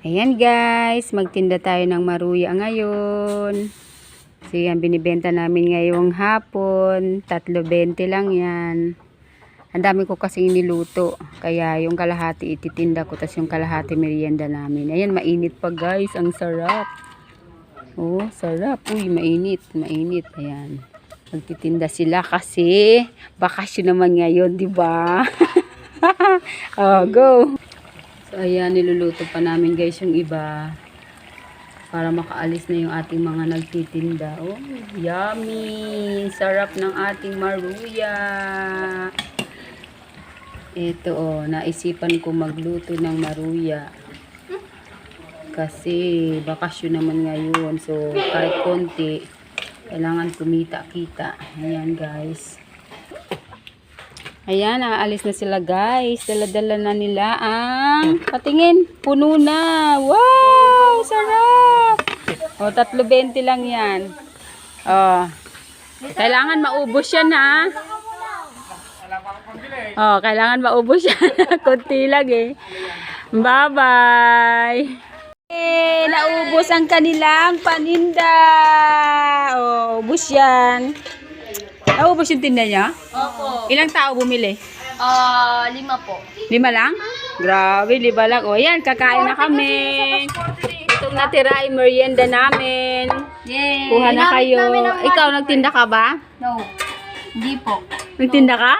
Ayan guys, magtinda tayo ng maruya ngayon. So yan, binibenta namin ngayong hapon. Tatlo bente lang yan. Ang dami ko kasing niluto. Kaya yung kalahati ititinda ko, tapos yung kalahati merienda namin. Ayan, mainit pa guys. Ang sarap. Oh, sarap. Uy, mainit. Mainit. Ayan. Magtitinda sila kasi bakasyon naman ngayon, di ba? oh, go. So, ayan, niluluto pa namin guys yung iba para makaalis na yung ating mga nagtitinda. Oh, yummy! Sarap ng ating maruya. Ito oh, naisipan ko magluto ng maruya. Kasi bakasyon naman ngayon. So, kahit konti, kailangan kumita-kita. Ayan guys. Ayan, aalis na sila guys. Dala-dala na nila ang patingin. Puno na. Wow! Sarap! O, tatlo 20 lang yan. O, kailangan maubos yan ha. O, kailangan maubos yan. Kunti lang eh. Bye-bye! Eh, naubos ang kanilang paninda. O, ubos yan. Naubos yung tinda niya? Opo. Ilang tao bumili? Ah, lima po. Lima lang? Grabe, lima lang. O yan, kakain na kami. Itong natira ay merienda namin. Yay! Kuha na Ginamit kayo. namin ang Ikaw, money. nagtinda ka ba? No. Hindi po. Nagtinda ka?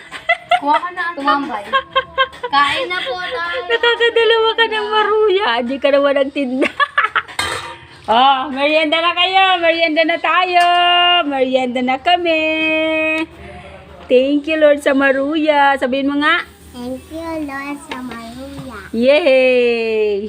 Kuha ka na. Tumambay. Kain na po tayo. Nakakadalawa ka ng maruya. Hindi ka naman nagtinda. Oh, merienda na kayo. Merienda na tayo. Merienda na kami. Thank you, Lord, sa maruya. Sabihin mo nga. Thank you, Lord, sa maruya. Yay!